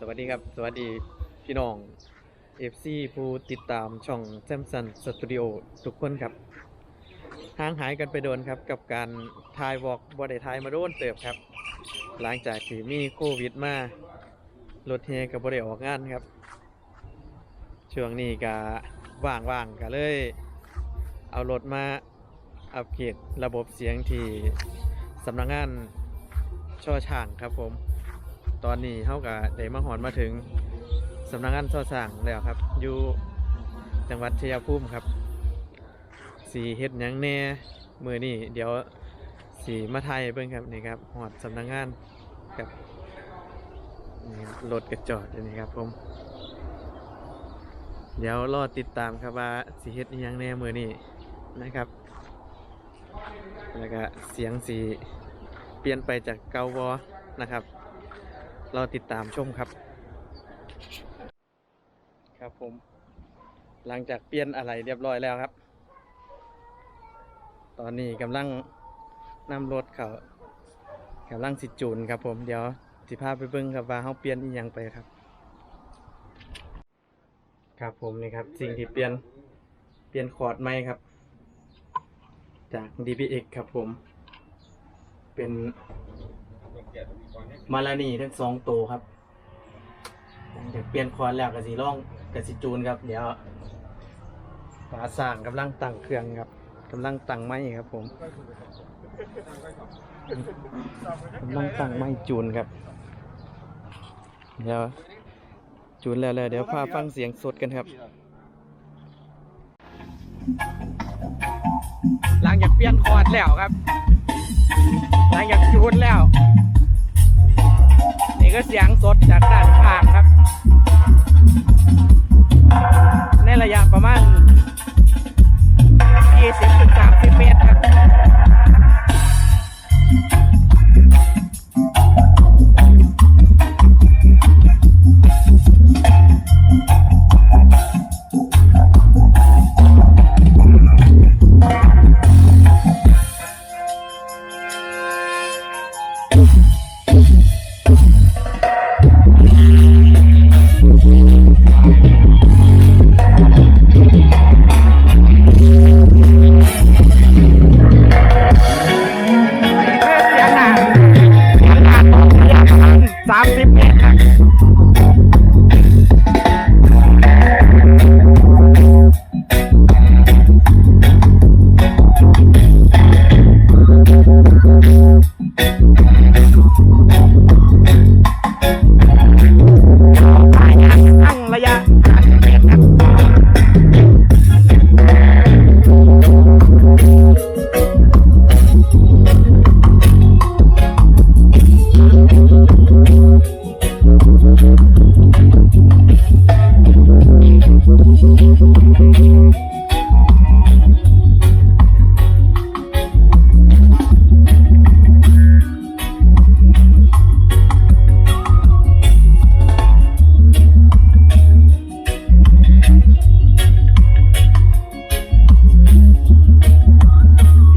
สวัสดีครับ สวัสดีพี่น้อง FC ผู้ติดตามช่องแซมซันสตูดิโอทุกคนครับห่างหายกันไปโดนครับ กับการถ่ายวอล์กบอได้ถ่ายมาโดนเติบครับ หลังจากที่มีโควิดมารถเฮกับบอได้ออกงานครับ ช่วงนี้ก็ว่างๆก็เลย เอารถมาอัปเกรดระบบเสียงที่สำนักงานช่อช่างครับผม ตอนนี้เขาก็ได้มาหอนมาถึงสำนักงานช่อช่างแล้วครับ อยู่จังหวัดชัยภูมิครับ สีเฮ็ดหยังแน่มือนี่เดี๋ยวสีมาไทยเบิ่งครับนี่ครับหอดสำนักงานกับนี่รถกระจอดอยู่นี่ครับผม เดี๋ยวรอติดตามครับว่าสีเฮ็ดหยังแน่มือนี่นะครับแล้วก็เสียงสีเปลี่ยนไปจากเกาวอนะครับ รอติดตามชมครับ ครับผม หลังจากเปลี่ยนอะไรเรียบร้อยแล้วครับ ตอนนี้กำลังนำรถเขากำลังสิจูนครับ ผมเดี๋ยวสิพาไปเบิ่งครับว่าเขาเปลี่ยนอีหยังไปครับ ครับผมนี่ครับ สิ่งที่เปลี่ยนเปลี่ยนคอร์ดใหม่ครับ จาก DPX ครับผม เป็น มาลานีทั้งสองตัวครับเดี๋ยวเปลี่ยนคอร์ดแล้วกับสีร่องกับสีจูนครับ เดี๋ยวฝาสร้างกำลังตั้งเครื่องครับกำลังตั้งไม้ครับผมกำลังตั้งไม้จูนครับ เดี๋ยวจูนแล้วแล้วเดี๋ยวพาฟังเสียงสดกันครับ หลังจากเปลี่ยนคอร์ดแล้วครับ หลังจากจูนแล้ว ก็เสียงสดจากด้านข้างครับ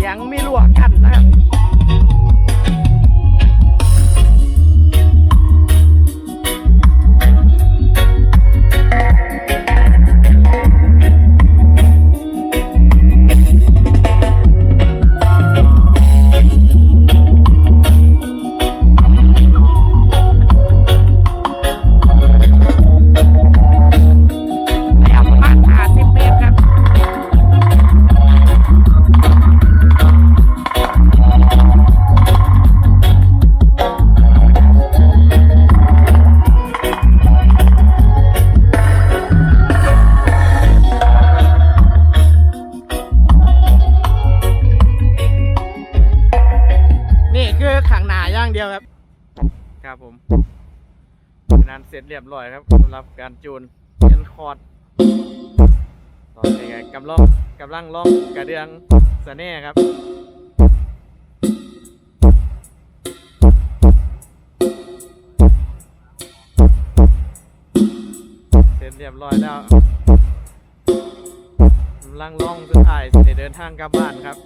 ยังไม่ลวก ผมงานเสร็จเรียบร้อยครับสำหรับการจูนเป็นคอร์ดตอนนี้ก็กำลังกำลังล่องกระเดืองสะแน่ครับเสร็จเรียบร้อยแล้วกำลังล่องสุดท้ายจะเดินทางกลับบ้านครับ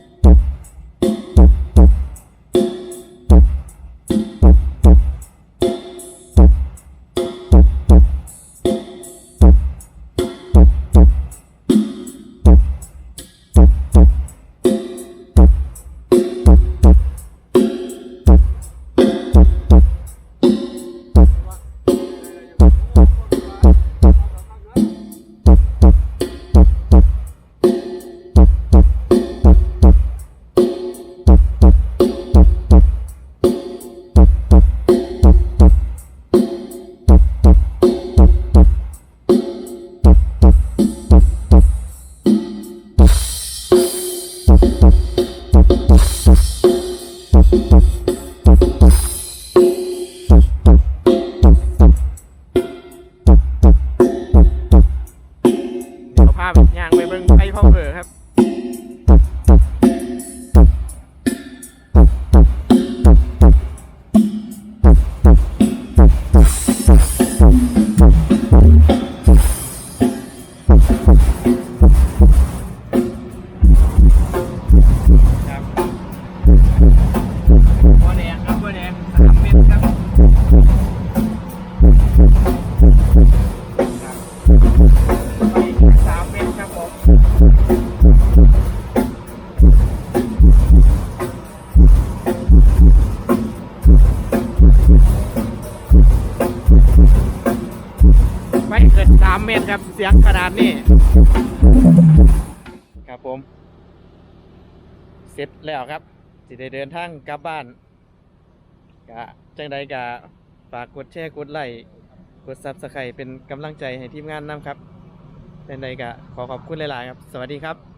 าพยางไปเบิ้งไอ้พ่อเบอร์ครับบัวแดงครับบัวแดงน้ำมีดครับ สามเมตรครับผมไม่เกินสามเมตรครับเสียงขนาดนี้ ครับผม เสร็จแล้วครับสิได้เดินทางกลับบ้านกะจังใดกะฝากกดแชร์กดไลค์ กดซับสไครต์เป็นกำลังใจให้ทีมงานนำครับจังใดกะขอขอบคุณหลาย ๆ ครับ สวัสดีครับ